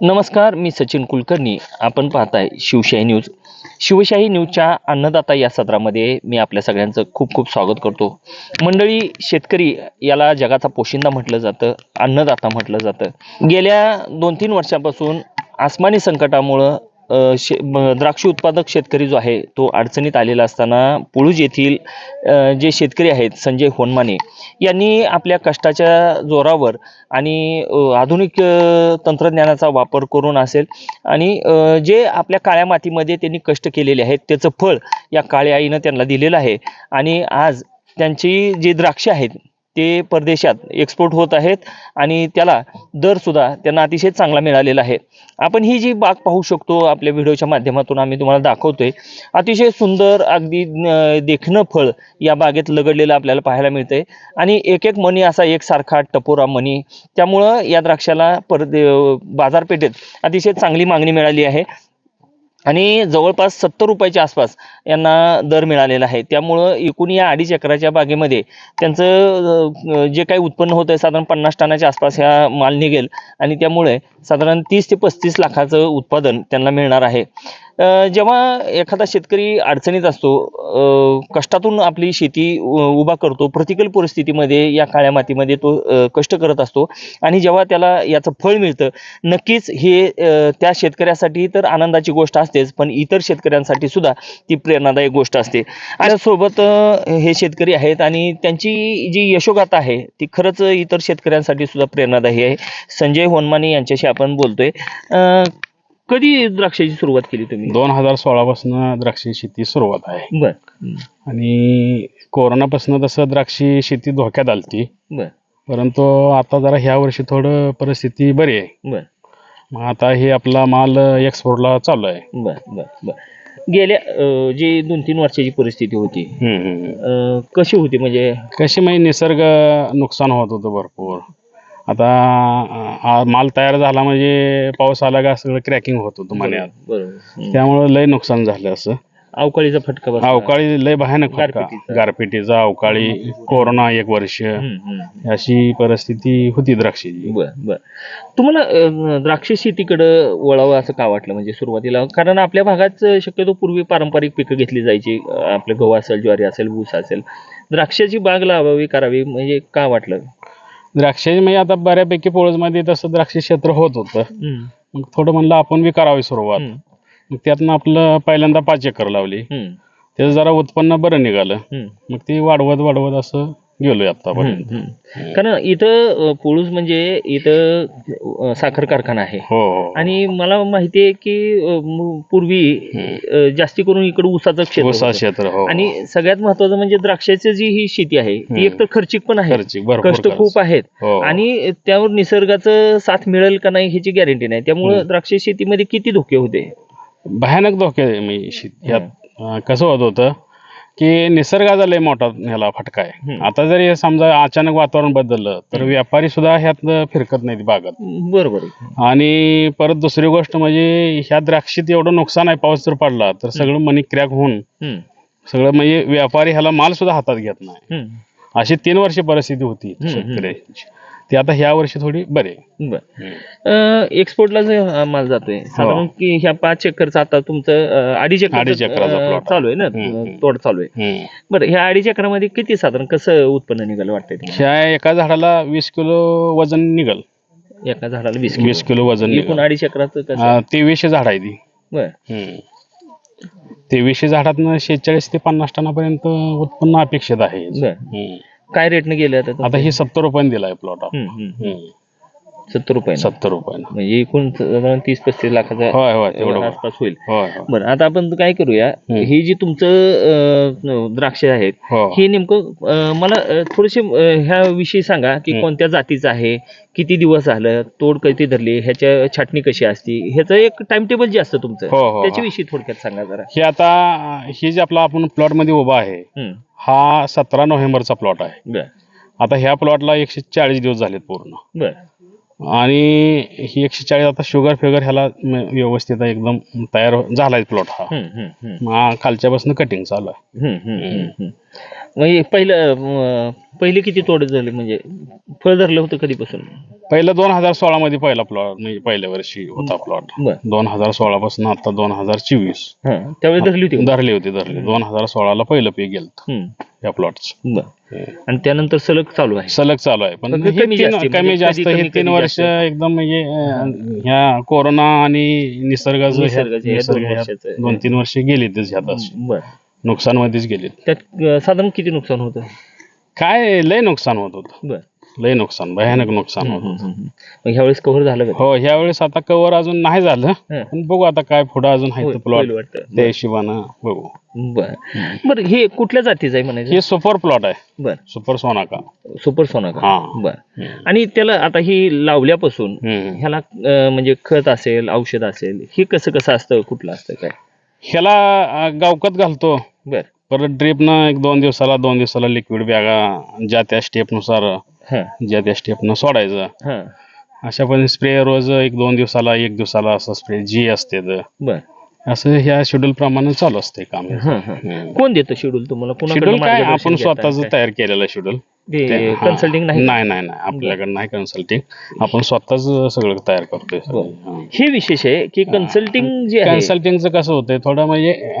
नमस्कार मी सचिन कुलकर्णी. आपण पाहताय शिवशाही न्यूज. शिवशाही न्यूजच्या अन्नदाता या सत्रामध्ये मी आपल्या सगळ्यांचं खूप खूप स्वागत करतो. मंडळी शेतकरी याला जगाचा पोशिंदा म्हटलं जातं अन्नदाता म्हटलं जातं. गेल्या दोन तीन वर्षापासून आसमानी संकटामुळं शे द्राक्ष उत्पादक शेतकरी जो आहे तो अडचणीत आलेला असताना पुळूज येथील जे शेतकरी आहेत संजय होनमाने यांनी आपल्या कष्टाच्या जोरावर आणि आधुनिक तंत्रज्ञानाचा वापर करून असेल आणि जे आपल्या काळ्या मातीमध्ये त्यांनी कष्ट केलेले आहेत त्याचं फळ या काळ्या आईनं त्यांना दिलेलं आहे आणि आज त्यांची जी द्राक्ष आहेत ते परदेशात एक्सपोर्ट होत आहेत आणि त्याला दरसुद्धा त्यांना अतिशय चांगला मिळालेला आहे. आपण ही जी बाग पाहू शकतो आपल्या व्हिडिओच्या माध्यमातून आम्ही तुम्हाला दाखवतोय अतिशय सुंदर अगदी देखणं फळ या बागेत लगडलेलं आपल्याला पाहायला मिळतंय. आणि एक एक मणी असा एकसारखा टपोरा मणी त्यामुळं या द्राक्षाला परदे बाजारपेठेत अतिशय चांगली मागणी मिळाली आहे. आणि जवळपास सत्तर रुपयाच्या आसपास यांना दर मिळालेला आहे. त्यामुळं एकूण या अडीच एकराच्या बागेमध्ये त्यांचं जे काही उत्पन्न होतं आहे साधारण पन्नास टनाच्या आसपास ह्या माल निघेल. आणि त्यामुळे साधारण तीस ते पस्तीस लाखाचं उत्पादन त्यांना मिळणार आहे. जेव्हा एखादा शेतकरी अडचणीत असतो कष्टातून आपली शेती उभा करतो प्रतिकूल परिस्थितीमध्ये या काळ्या मातीमध्ये तो कष्ट करत असतो आणि जेव्हा त्याला याचं फळ मिळतं नक्कीच हे त्या शेतकऱ्यासाठी तर आनंदाची गोष्ट असतेच पण इतर शेतकऱ्यांसाठी सुद्धा ती प्रेरणादायक गोष्ट असते. आणि सोबत हे शेतकरी आहेत आणि त्यांची जी यशोगाथा आहे ती खरंच इतर शेतकऱ्यांसाठी सुद्धा प्रेरणादायी आहे. संजय होनमाने यांच्याशी आपण बोलतोय. कधी द्राक्षाची सुरुवात केली तुम्ही? दोन हजार सोळापासून द्राक्षी शेती सुरुवात आहे. बर. आणि कोरोनापासून तसं द्राक्षी शेती धोक्यात आलती. बर. परंतु आता जरा ह्या वर्षी थोडं परिस्थिती बरी आहे. बर. मग आता हे आपला माल एक्सपोर्टला चालू आहे. बर बर बर. गेल्या अ, जी दोन तीन वर्षाची परिस्थिती होती हम्म, हम्म. अ, कशी होती? म्हणजे कशी म्हणजे निसर्ग नुकसान होत होतं भरपूर. आता माल तयार झाला म्हणजे पाऊस आला का सगळं क्रॅकिंग होत होतं मण्यात बरोबर. त्यामुळं लय नुकसान झालं असं. अवकाळीचा फटका बसला. अवकाळी लय भयानक फटका. गारपिटीचा. गारपिटीचा अवकाळी कोरोना एक वर्ष. अशी परिस्थिती होती द्राक्षाची. बर बर. तुम्हाला अ, द्राक्ष शेतीकडे वळावं असं का वाटलं म्हणजे सुरुवातीला? कारण आपल्या भागात अ, शक्यतो पूर्वी पारंपरिक पिकं घेतली जायची. अ, आपलं गहू असेल ज्वारी असेल ऊस असेल. द्राक्षाची बाग लावावी करावी म्हणजे का वाटलं? द्राक्षाची म्हणजे आता बऱ्यापैकी पोळजमध्ये तसं द्राक्ष क्षेत्र होत होतं. मग थोडं म्हणलं आपण बी करावी सुरुवात मग त्यातनं आपलं पहिल्यांदा पाच एकर लावली. हं, त्याचं जरा उत्पन्न बरं निघालं. मग ती वाढवत वाढवत असं गेलोय आतापर्यंत. कारण इथं पुळूस म्हणजे इथं साखर कारखाना आहे. हो हो आणि मला माहिती आहे की पूर्वी जास्ती करून इकडे ऊसाचं क्षेत्र हो आणि सगळ्यात महत्वाचं म्हणजे द्राक्षाची जी ही शेती आहे ती हम्म. एकतर खर्चिक पण आहे. कष्ट. खूप आहेत. हो आणि त्यावर निसर्गाचं साथ मिळेल का नाही ह्याची गॅरंटी नाही. त्यामुळे. द्राक्ष शेतीमध्ये किती धोके होते? भयानक धोके शेत- कसं होत होतं की निसर्गाचा लय मोठा ह्याला फटका आहे. आता जरी समजा अचानक वातावरण बदललं तर. व्यापारी सुद्धा ह्यात फिरकत नाहीत बागात. बरोबर आहे. आणि परत दुसरी गोष्ट म्हणजे ह्या द्राक्षीत एवढं नुकसान आहे पाऊस जर पडला तर सगळं मनी क्रॅक होऊन हम्म, सगळं म्हणजे व्यापारी ह्याला माल सुद्धा हातात घेत नाही. हम्म, अशी तीन वर्ष परिस्थिती होती शेतकऱ्याची. ती आता ह्या वर्षी थोडी बरे. बर. एक्सपोर्टला जो हा माल जातोय. साधारण की ह्या पाच एकरचा आता तुमचं अं, अडीच एकर अडीच एकराचा plot. आहे. चालू आहे ना. तोड चालू आहे. बरं ह्या अडीच एकरामध्ये किती साधारण कसं उत्पन्न निघालं वाटतंय? ह्या एका झाडाला वीस किलो वजन निघल. एका झाडाला वीस वीस किलो वजन एकूण अडीच एकराचं कसं? अं, तेवीसशे झाड आहे ती. बर. तेवीसशे झाडातनं शेहेचाळीस ते पन्नास टनापर्यंत उत्पन्न अपेक्षित आहे. बर. हम्म. काय रेटने गेलं आता? आता ही सत्तर रुपयाने दिलाय प्लॉट हम्म, हम्म. सत्तर रुपये सत्तर रुपयानं म्हणजे एकूण साधारण तीस पस्तीस लाखाचा होय होय तेवढं आसपास होईल. होय होय. बरं आता आपण काय करूया. ही जी तुमचं अं, द्राक्ष आहेत हो. हे नेमकं अं, मला अं, थोडेसे अं, ह्या विषयी सांगा की. कोणत्या जातीचं आहे किती दिवस झालं तोड कधी धरली ह्याच्या छाटणी कशी असती ह्याचं एक टाइम टेबल जे असतं तुमचं हो, हो, त्याच्याविषयी थोडक्यात सांगा जरा. हे आता ही जे आपला आपण प्लॉटमध्ये उभा आहे हं. हा सतरा नोव्हेंबरचा प्लॉट आहे. बर. आता ह्या प्लॉटला एकशे चाळीस दिवस झालेत पूर्ण. बर. आणि ही एकशे चाळीस आता शुगर फिगर ह्याला म- व्यवस्थित आहे, एकदम तयार हो- झालाय प्लॉट हा हं, हं, हं. मग हा खालच्यापासून कटिंग चालू आहे. म्हणजे पहिलं अं, पहिले किती तोडे झाले? म्हणजे फळ धरलं होतं कधीपासून? पहिलं दोन हजार सोळा मध्ये पहिला प्लॉट म्हणजे पहिल्या वर्षी होता प्लॉट बर. दोन हजार सोळा पासून आता दोन हजार चोवीस. हा त्यावेळी धरली होती का? धरली होती धरली. दोन हजार सोळाला पहिलं पीक गेलं हम्म. या प्लॉटचं बर. आणि त्यानंतर सलग चालू आहे. सलग चालू आहे. पण हे कमी तीन- जास्ती, कमी म्हणजे जास्त कधी हे कमी, तीन कधी वर्ष. एकदम म्हणजे अं, ह्या कोरोना आणि निसर्गाचं ह्या- निसर्गाचं हे निसर्ग दोन ह्या वर्षाचं. दोन तीन वर्ष गेली ह्यात अशी. बर. नुकसान मध्येच गेली त्यात अं, साधारण किती नुकसान होतं? काय लय नुकसान होत होतं. बर. लय नुकसान भयानक नुकसान होत होतं. मग ह्यावेळेस कव्हर झालं का? हो ह्या वेळेस आता कव्हर अजून नाही झालं. हं. पण बघू आता काय पुढं अजून आहे होईल- प्लॉट होईल वाटतं. त्या हिशोबानं बघू. बर. बर हे कुठल्या जातीचं आहे म्हणायचं? हे सुपर प्लॉट आहे. बर. सुपर सोनाका सुपर सोना का हा. बर. आणि त्याला आता ही लावल्यापासून हम्म. ह्याला अं, म्हणजे खत असेल औषध असेल हे कसं कसं असतं कुठलं असतं काय? ह्याला गावकत घालतो. बर. परत ड्रीपनं एक दोन दिवसाला दोन दिवसाला लिक्विड बॅगा ज्या त्या स्टेपनुसार हा. ज्या त्या स्टेपनं सोडायचं. हा. अशा पण स्प्रे रोज एक दोन दिवसाला एक दिवसाला असं स्प्रे जी असते तर बर. असं ह्या शेड्यूल प्रमाणे चालू असते काम. हा हा. कोण देतं शेड्यूल तुम्हाला? कोणाकडनं शेड्यूल काय? मार्गदर्शन आपण? स्वतःच? तयार केलेलं शेड्यूल ते कन्सल्टिंग नाही? नाही नाही नाही. आपल्याकडे नाही कन्सल्टिंग आपण स्वतःच सगळं तयार करतोय. हे. विशेष आहे की कन्सल्टिंग जे आहे कन्सल्टिंगचं कसं होतंय? थोडं म्हणजे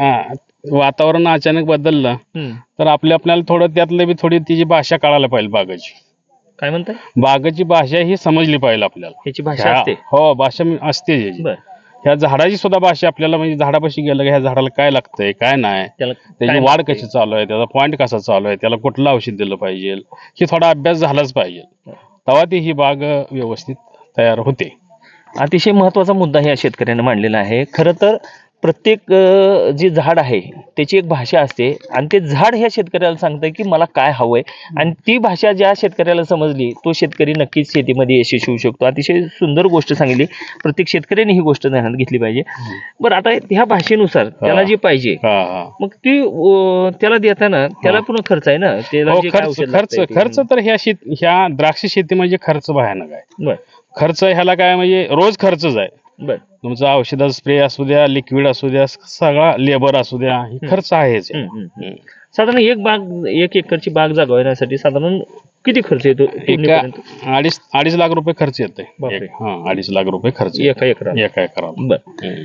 वातावरण अचानक बदललं हम्म. तर आपल्या आपल्याला थोडं त्यातलं बी थोडी तिची भाषा कळायला पाहिजे बागाची. काय म्हणताय? बागाची भाषा ही समजली पाहिजे आपल्याला. ह्याची भाषा ह्या- हो भाषा मी- असते ह्याची. बर. ह्या झाडाची सुद्धा भाषा आपल्याला म्हणजे झाडापाशी गेलं की ह्या झाडाला काय लागतंय काय नाही? त्याला त्याची काय वाढ? कशी चालू आहे? त्याचा पॉईंट कसा चालू आहे? त्याला कुठलं औषध दिलं पाहिजे? ही थोडा अभ्यास झालाच पाहिजे. तेव्हा ती ही बाग व्यवस्थित तयार होते. अतिशय महत्त्वाचा मुद्दा ह्या शेतकऱ्याने मांडलेला आहे. खरं तर प्रत्येक जे झाड आहे त्याची एक भाषा असते. आणि ते झाड ह्या शेतकऱ्याला सांगतं की मला काय हवंय. आणि ती भाषा ज्या शेतकऱ्याला समजली तो शेतकरी नक्कीच शेतीमध्ये यशस्वी होऊ शकतो. अतिशय सुंदर गोष्ट सांगितली. प्रत्येक शेतकऱ्याने ही गोष्ट ध्यानात घेतली पाहिजे. बरं आता ह्या भाषेनुसार त्याला जे पाहिजे हा हा. मग ती त्याला देताना त्याला पुन्हा खर्च आहे ना? त्याला हो खर्च खर्च तर ह्या शेत ह्या द्राक्ष शेती म्हणजे खर्च भयानक आहे. खर्च ह्याला काय म्हणजे रोज खर्चच आहे. बर तुमचं औषधाचा स्प्रे असू द्या लिक्विड असू द्या सगळा लेबर असू द्या हे खर्च आहेच हम्म, हम्म, हम्म. हम्म. साधारण एक बाग एक एकरची बाग जागवण्यासाठी साधारण किती खर्च येतो एका? अडीच अडीच लाख रुपये खर्च येते बापरे. हा अडीच लाख रुपये खर्च येतोय. एका एकराला एका एकराला बर हम्म.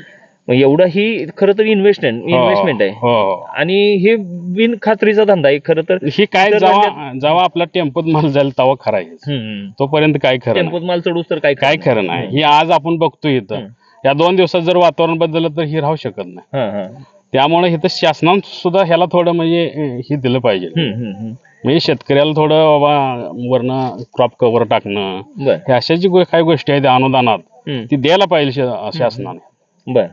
मग एवढा ही खरं तर इन्व्हेस्टमेंट हो, इन्व्हेस्टमेंट आहे. हो. आणि हे बिन खात्रीचा धंदा आहे खरं तर ही काय तर जेव्हा जेव्हा आपला टेम्पोत माल जाईल तेव्हा खरा आहे. हम्म. तोपर्यंत काय खरं टेम्पोत माल चढूस तर काय. काय खरं नाही. ही आज आपण बघतो इथं. या दोन दिवसात जर वातावरण बदललं तर ही राहू शकत नाही. हा हा. त्यामुळे इथं शासनानं सुद्धा ह्याला थोडं म्हणजे अं, हे दिलं पाहिजे. हम्म, हम्म, हम्म. म्हणजे शेतकऱ्याला थोडं बाबा वरनं क्रॉप कव्हर टाकणं बर. हे अशा जी गो- काही गोष्टी आहेत अनुदानात हम्म. ती द्यायला पाहिजे शा- शासनाने. बर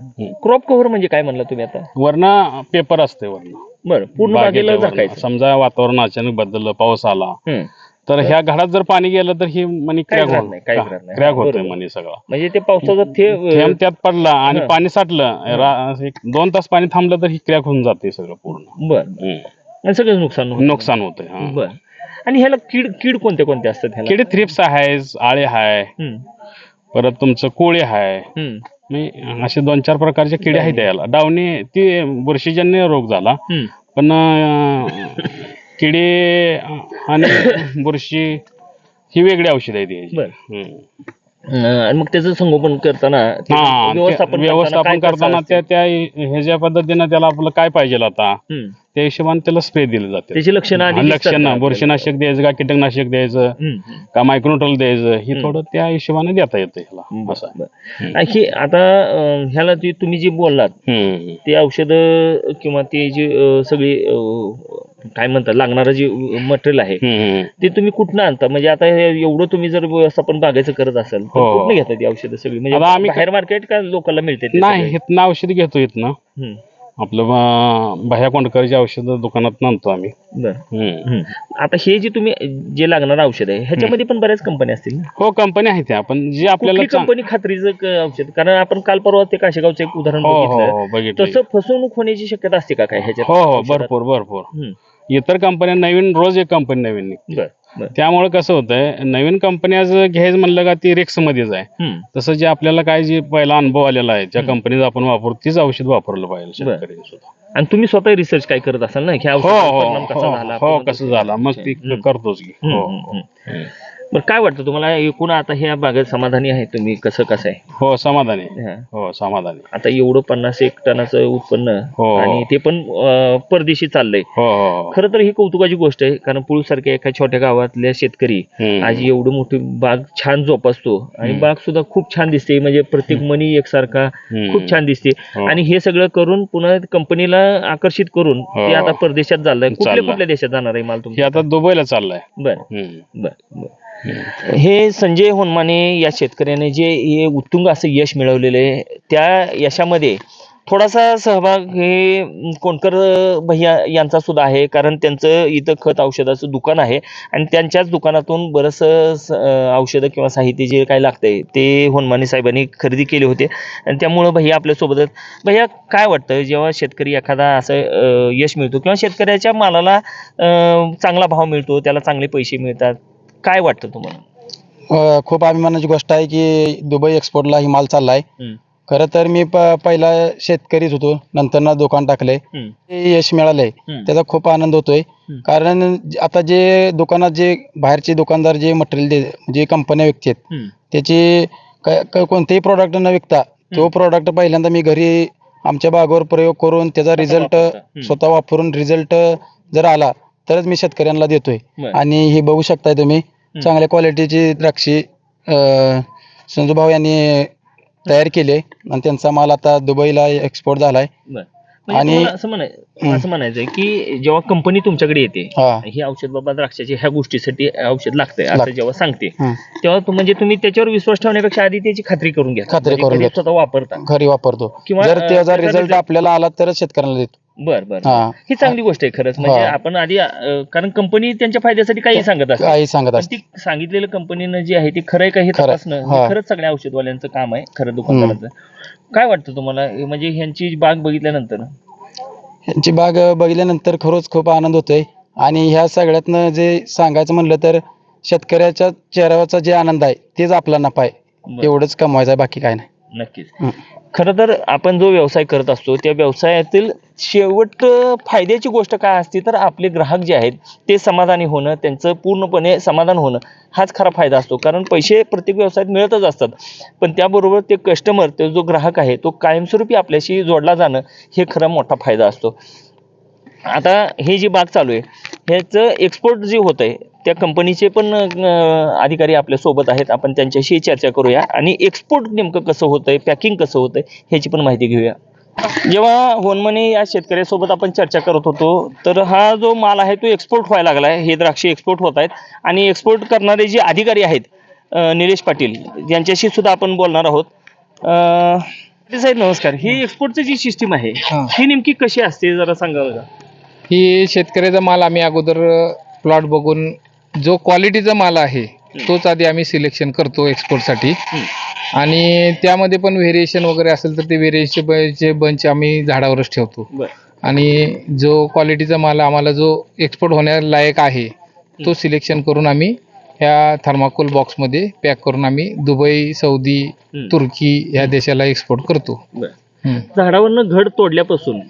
क्रॉप कव्हर म्हणजे काय म्हणला तुम्ही आता वरनं पेपर असते वरनं बर पूर्ण बागेला बागेच्या झाकायचं वरनं. समजा वातावरण अचानक बदललं पाऊस आला हम्म. तर ह्या घरात जर पाणी गेलं तर ही मनी काहीच क्रॅक राहत नाही, काहीच राहत नाही. क्रॅक होतोय बरोबर. मनी सगळा म्हणजे ते पावसाचा थेंब थेंब त्यात पडला आणि हं. पाणी साठलं रा- एक दोन तास पाणी थांबलं तर ही क्रॅक होऊन जाते सगळं पूर्ण बर हम्म. आणि सगळं नुकसान होतं. नुकसान होतंय हा. बर आणि ह्याला कीड कीड कोणत्या कोणत्या असतात ह्याला किडे थ्रिप्स आहे आळे आहे हम्म. परत तुमचं कोळी आहे हम्म. असे दोन चार प्रकारचे किडे आहेत याला. डावणी ती बुरशीजन्य रोग झाला. हम्म. पण अं, किडे आणि बुरशी ही वेगळी औषध आहे ती बर. हम्म. आणि मग त्याचं संगोपन करताना ते हा ते व्यवस्थापन व्यवस्थापन काय करताना कसं त्या असतं? त्या ह्याच्या पद्धतीनं त्याला आपलं काय पाहिजे आता हम्म. त्या हिशोबाने त्याला स्प्रे दिले जाते त्याची लक्षणं का लक्षण? बुरशीनाशक द्यायचं का कीटकनाशक द्यायचं. का मायक्रोटल द्यायचं हे थोडं त्या हिशोबाने देता येतं ह्याला असं आहे. आणि हे आता अं, ह्याला जे तुम्ही जे बोललात हम्म. ते औषधं किंवा ते जे अं, सगळी अं, काय म्हणतात लागणारं जे मटेरियल आहे. ते तुम्ही कुठनं आणता म्हणजे आता हे एवढं तुम्ही जर व्यवस्थापन बागायचं करत असाल तर हो. कुठनं घेता ती औषधं सगळी म्हणजे आता आम्ही बाहेर मार्केट का लोकांना मिळते ते नाही सगळे? औषध घेतो इथनं हम्म. आपलं अं, भया कोंडकरची औषधं दुकानात आणतो आम्ही बरं हम्म. हम्म. आता हे जे तुम्ही जे लागणारं औषध आहे ह्याच्यामध्ये पण बऱ्याच कंपन्या असतील ना हो कंपनी आहे त्या पण जी आपल्याला कुठली चांग- कंपनी खात्रीचं क- औषध कारण आपण काल परवा ते काशेगावचं एक उदाहरण हो हो बघितलं हो बघितलं तसं फसवणूक होण्याची शक्यता असते का काय ह्याच्यात हो हो? भरपूर भरपूर हम्म. इतर कंपन्या नवीन रोज एक कंपनी नवीन निघते. त्यामुळे कसं होतंय नवीन कंपन्या जर घ्यायचं म्हणलं का ती रिक्स मध्येच आहे. तसं जे आपल्याला काय जे पहिला अनुभव आलेला आहे ज्या कंपनीचा आपण वापरतो तीच औषध वापरलं पाहिजे आणि तुम्ही स्वतः रिसर्च काय करत असाल ना? हो हो कसा हो, झाला? हो कसं झालं? मग ती. करतोच की. हो. बरं काय वाटतं तुम्हाला एकूण आता ह्या बागेत समाधानी आहे तुम्ही कसं कसं आहे हो समाधानी हा. हो समाधानी आता एवढं पन्नास एक टनाचं उत्पन्न हो. आणि ते पण अं, परदेशी चाललंय हो हो हो. खरं तर ही कौतुकाची गोष्ट आहे कारण पुळसारख्या एका छोट्या गावातल्या शेतकरी हम्म. आज एवढी मोठी बाग छान जोपासतो आणि बाग सुद्धा खूप छान दिसते म्हणजे प्रत्येक मनी एकसारखा हम्म. खूप छान दिसते हो. आणि हे सगळं करून पुन्हा कंपनीला आकर्षित करून हो. ते आता परदेशात चाललंय कुठल्या चाललंय. कुठल्या देशात जाणार आहे माल हे तुमचा आता दुबईला चाललंय बर हम्म. बर बर हे संजय होनमाने या शेतकऱ्याने जे हे उत्तुंग असं यश मिळवलेलं आहे त्या यशामध्ये थोडासा सहभाग हे कोणकर भैया यांचा सुद्धा आहे कारण त्यांचं इथं खत औषधाचं दुकान आहे आणि त्यांच्याच दुकानातून बरंचसं स- अं, औषधं किंवा साहित्य जे काही लागतंय ते होनमाने साहेबांनी खरेदी केले होते आणि त्यामुळं भैया आपल्यासोबत आहेत. भैया काय वाटतं जेव्हा शेतकरी एखादा असं अं, यश मिळतो किंवा शेतकऱ्याच्या मालाला अं, चांगला भाव मिळतो त्याला चांगले पैसे मिळतात काय वाटतं तुम्हाला अ, खूप अभिमानाची गोष्ट आहे की दुबई एक्सपोर्टला ही माल चाललाय हम्म, खरं तर मी प पहिला शेतकरीच होतो नंतर ना दुकान हम्म, ते यश मिळालंय हम्म. त्याचा खूप आनंद होतोय. कारण ज- आता जे दुकानात जे बाहेरचे दुकानदार जे मटेरियल दे जे कंपन्या विकतात हम्म, त्याची क- क- कोणतेही प्रोडक्ट न विकता तो प्रोडक्ट पहिल्यांदा मी घरी आमच्या बागेवर प्रयोग करून त्याचा रिझल्ट वापरता. हम्म. स्वतः वापरून रिझल्ट जर आला तरच मी शेतकऱ्यांना देतोय बरं. आणि ही बघू शकताय तुम्ही चांगल्या क्वालिटीची द्राक्षी अं, संजूभाऊ यांनी तयार केली आणि त्यांचा माल आता दुबईला एक्सपोर्ट झालाय. म्हणजे आणि- असं म्हणाय असं म्हणायचंय की जेव्हा कंपनी तुमच्याकडे येते हा औषध बाबा द्राक्षाची ह्या गोष्टीसाठी औषध लागतंय असं. जेव्हा सांगते. तेव्हा म्हणजे तुम्ही त्याच्यावर विश्वास ठेवण्यापेक्षा आधी त्याची खात्री करून घ्या खात्री म्हणजे करून घेतो. स्वतः वापरता घरी वापरतो किंवा, जर त्याचा रिझल्ट आपल्याला आला तरच शेतकऱ्यांना देतो बर बर हा. ही चांगली गोष्ट आहे खरंच. म्हणजे हा. आपण आधी अं, कारण कंपनी त्यांच्या फायद्यासाठी काही सांगत असते काही सांगत पण असते ती सांगितलेलं कंपनीनं जे आहे ते खरं आहे का हे खरं. तपासणं? हे हा. खरंच सगळ्या औषधवाल्यांचं काम आहे खरं दुकानदाराचं काय वाटतं तुम्हाला? हे म्हणजे ह्यांची बाग बघितल्यानंतर? यांची बाग बघितल्यानंतर खरंच खूप आनंद होतोय. आणि ह्या सगळ्यातनं जे सांगायचं म्हणलं तर शेतकऱ्याच्या चेहऱ्यावरचा जे आनंद आहे तेच आपला नफा आहे. बरं. एवढंच कमवायचं आहे बाकी काय नाही. नक्कीच. खर तर आपण जो व्यवसाय करत असतो त्या व्यवसायातील शेवट फायद्याची गोष्ट काय असते तर आपले ग्राहक जे आहेत ते समाधानी होणं त्यांचं पूर्णपणे समाधान होणं हाच खरा फायदा असतो. कारण पैसे प्रत्येक व्यवसायात मिळतच असतात. पण त्याबरोबर ते कस्टमर तो जो ग्राहक आहे तो कायमस्वरूपी आपल्याशी जोडला जाणं हे खरा मोठा फायदा असतो. आता हे जी बाग चालू आहे ह्याचं एक्सपोर्ट जे होत आहे त्या कंपनीचे पण अधिकारी आपल्यासोबत आहेत. आपण त्यांच्याशी चर्चा करूया. आणि एक्सपोर्ट नेमकं कसं होतंय पॅकिंग कसं होतंय ह्याची पण माहिती घेऊया. जेव्हा होनमने या शेतकऱ्यासोबत आपण चर्चा करत होतो तर हा जो माल आहे तो एक्सपोर्ट व्हायला लागला आहे. हे द्राक्षे एक्सपोर्ट होत आहेत. आणि एक्सपोर्ट करणारे जे अधिकारी आहेत निलेश पाटील यांच्याशी सुद्धा आपण बोलणार आहोत. साहेब नमस्कार. ही एक्सपोर्टची जी सिस्टीम आहे हा. ही नेमकी कशी असते जरा सांगा बघा ही शेतकऱ्याचा माल आम्ही अगोदर प्लॉट बघून जो क्वालिटीचा माल आहे तोच आधी आम्ही सिलेक्शन करतो एक्सपोर्टसाठी आणि त्यामध्ये पण व्हेरिएशन वगैरे असेल तर ते व्हेरिएशनचे बंच आम्ही झाडावरच ठेवतो. आणि जो क्वालिटीचा माल आम्हाला जो एक्सपोर्ट होण्यालायक आहे तो सिलेक्शन करून आम्ही ह्या थर्माकोल बॉक्समध्ये पॅक करून आम्ही दुबई सौदी. तुर्की ह्या देशाला एक्सपोर्ट करतो. झाडावरनं घड तोडल्यापासून.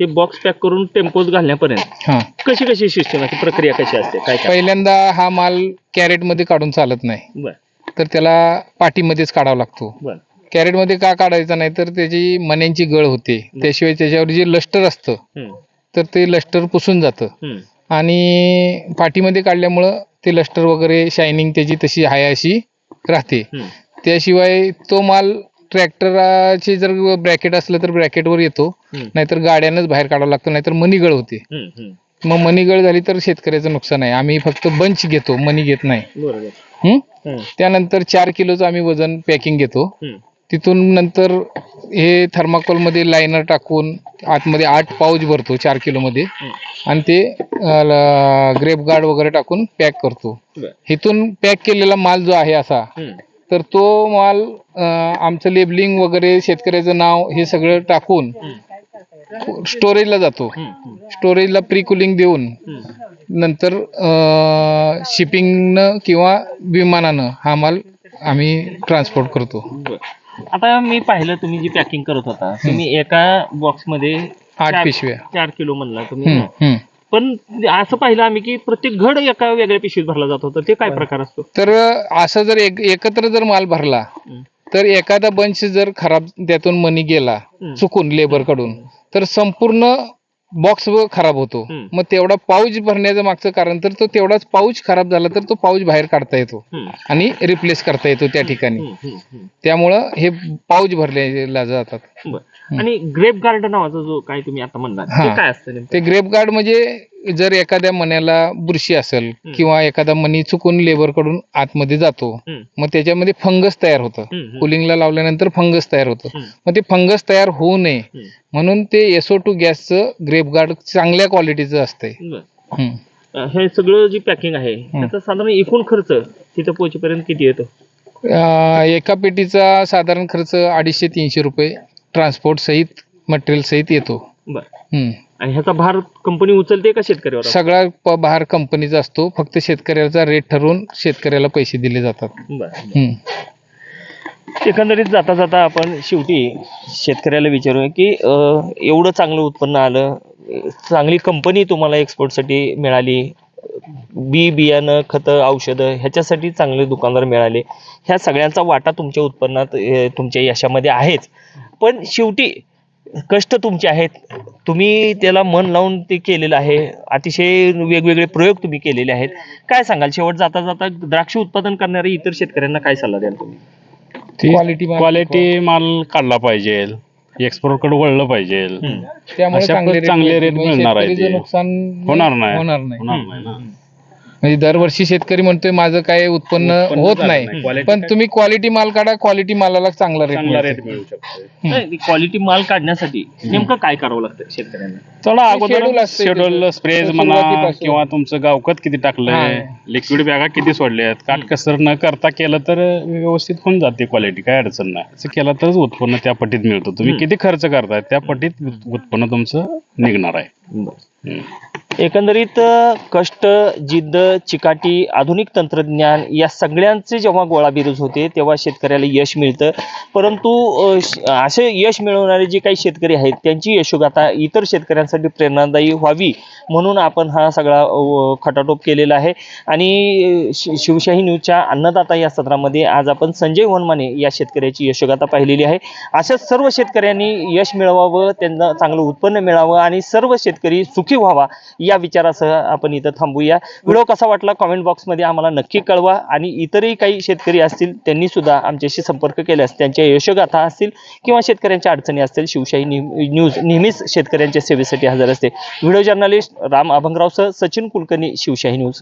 ते बॉक्स पॅक करून टेम्पोज घालण्यापर्यंत. हां. कशी कशी सिस्टम प्रक्रिया कशी असते? काय काय पहिल्यांदा हा माल कॅरेटमध्ये काढून चालत नाही. बर. तर त्याला पाठीमध्येच काढावा लागतो. बर. कॅरेटमध्ये का काढायचा नाही? तर त्याची मण्यांची गळ होते. त्याशिवाय त्याच्यावर जे लष्टर असतं हम्म, तर ते लष्टर पुसून जातं. हम्म, आणि पाठीमध्ये काढल्यामुळं ते लष्टर वगैरे शायनिंग त्याची तशी आहे अशी राहते. हम्म. त्याशिवाय तो माल ट्रॅक्टरचे जर ब्रॅकेट असलं तर ब्रॅकेटवर येतो. नाहीतर गाड्यानंच बाहेर काढावं लागतं नाहीतर मनीगळ होते. मग मनीगळ झाली तर शेतकऱ्याचं नुकसान आहे. आम्ही फक्त बंच घेतो मनी घेत नाही? हम्म, त्यानंतर चार किलोचं आम्ही वजन पॅकिंग घेतो. तिथून नंतर हे थर्माकोलमध्ये लायनर टाकून आतमध्ये आठ पाऊच भरतो चार किलोमध्ये. आणि ते ग्रेप गार्ड वगैरे टाकून पॅक करतो. इथून पॅक केलेला माल जो आहे असा तर तो माल आमचं लेबलिंग वगैरे शेतकऱ्याचं नाव हे सगळं टाकून स्टोरेजला जातो. स्टोरेजला प्री कुलिंग देऊन. नंतर शिपिंगनं किंवा विमानानं हा माल आम्ही ट्रान्सपोर्ट करतो. आता मी पाहिलं तुम्ही जी पॅकिंग करत होता तुम्ही एका बॉक्समध्ये आठ पिशव्या. चार किलो म्हणला तुम्ही. पण असं पाहिलं आम्ही की प्रत्येक घड एका वेगळ्या पिशवीत भरला जात होता ते काय प्रकार असतो तर असं जर एक एकत्र जर माल भरला. तर एखादा बंच जर खराब त्यातून मनी गेला हम्म. चुकून लेबरकडून तर संपूर्ण बॉक्स खराब होतो हम्म. मग तेवढा पाऊच भरण्याचं मागचं कारण तर तो तेवढाच पाऊच खराब झाला तर तो पाऊच बाहेर काढता येतो हम्म. आणि रिप्लेस करता येतो त्या ठिकाणी हम्म, हम्म, हम्म. त्यामुळं हे पाऊच भरले जातात बरं. आणि ग्रेप गार्ड नावाचा जो काय तुम्ही आता म्हणला ते हा. काय असतं नेमकं? ते ग्रेप गार्ड म्हणजे जर एखाद्या मण्याला बुरशी असेल किंवा एखादा मनी चुकून लेबरकडून आतमध्ये जातो हम्म. मग त्याच्यामध्ये फंगस तयार होतं हम्म. कुलिंगला लावल्यानंतर फंगस तयार होतं हम्म. मग ते फंगस तयार होऊ नये हम्म. म्हणून ते एसओ टू गॅसचं ग्रेप गार्ड चांगल्या क्वालिटीचं असतंय बरं. हम्म. अं, हे सगळं जी पॅकिंग आहे त्याचा साधारण एकूण खर्च तिथं पोहोचेपर्यंत किती येतो अं, एका पेटीचा साधारण खर्च अडीचशे तीनशे रुपये ट्रान्सपोर्ट सहित मटेरियल सहित येतो. बरं. हम्म. आणि ह्याचा भार कंपनी उचलते का शेतकऱ्यावर? सगळा प- भार कंपनीचा असतो. फक्त शेतकऱ्याचा रेट ठरवून शेतकऱ्याला पैसे दिले जातात. बरं हम्म. एकंदरीत जाता जाता आपण शेवटी शेतकऱ्याला विचारूया की अं, एवढं चांगलं उत्पन्न आलं अं, चांगली कंपनी तुम्हाला एक्सपोर्टसाठी मिळाली बी बियाणं खतं औषधं ह्याच्यासाठी चांगले दुकानदार मिळाले. ह्या सगळ्यांचा वाटा तुमच्या उत्पन्नात अं, तुमच्या यशामध्ये आहेच. पण शेवटी कष्ट तुमचे आहेत. तुम्ही त्याला मन लावून ते केलेलं आहे. अतिशय वेगवेगळे प्रयोग तुम्ही केलेले आहेत. काय सांगाल? शेवट जाता जाता द्राक्ष उत्पादन करणाऱ्या इतर शेतकऱ्यांना काय सल्ला द्याल तुम्ही? क्वालिटी माल- क्वालिटी माल काढला पाहिजे. एक्सपोर्टकडे वळलं पाहिजे. त्यामुळे अशा चांगले मिळतील. मिळणार आहे. नुकसान होणार नाही. होणार नाही. होणार नाही ना. म्हणजे दरवर्षी शेतकरी म्हणतोय माझं काय उत्पन्न उत्पन्न होत झालं नाही. नाही. Quality पण काय- तुम्ही क्वालिटी माल काढा क्वालिटी मालाला चांगला रेट चांगला रेट मिळू शकतो. नाही क्वालिटी माल काढण्यासाठी नेमकं काय करावं लागतं शेतकऱ्यांना? schedule अगोदर शेड्यूल त्याचं. स्प्रेज म्हणा सुरुवातीपासून. किंवा तुमचं गावखत किती टाकलंय हा. लिक्विड बॅगा किती सोडल्यात काटकसर न करता केलं तर व्यवस्थित होऊन जाते क्वालिटी काय अडचण नाही. असं केलं तरच उत्पन्न त्या पटीत मिळतं. तुम्ही किती खर्च करताय त्या पटीत उत्पन्न तुमचं निघणार आहे. हम्म. एकंदरीत कष्ट जिद्द चिकाटी आधुनिक तंत्रज्ञान या सगळ्यांचे जेव्हा गोळाबिरूज होते तेव्हा शेतकऱ्याला यश मिळतं. परंतु असे यश मिळवणारे जे काही शेतकरी आहेत त्यांची यशोगाथा इतर शेतकऱ्यांसाठी प्रेरणादायी व्हावी म्हणून आपण हा सगळा खटाटोप केलेला आहे. आणि शिवशाही न्यूजच्या अन्नदाता या सत्रामध्ये आज आपण संजय वनमाने या शेतकऱ्याची यशोगाथा पाहिलेली आहे. अशाच सर्व शेतकऱ्यांनी यश मिळवावं त्यांना चांगलं उत्पन्न मिळावं आणि सर्व शेतकरी सुखी व्हावा या विचारासह आपण इथं थांबूया. व्हिडिओ कसा वाटला कॉमेंट बॉक्समध्ये आम्हाला नक्की कळवा आणि इतरही काही शेतकरी असतील त्यांनी सुद्धा आमच्याशी संपर्क केल्यास त्यांच्या यशोगाथा असतील किंवा शेतकऱ्यांच्या अडचणी असतील शिवशाही न्यूज नेहमीच शेतकऱ्यांच्या सेवेसाठी हजर असते. व्हिडिओ जर्नलिस्ट राम अभंगरावसह सचिन कुलकर्णी शिवशाही न्यूज.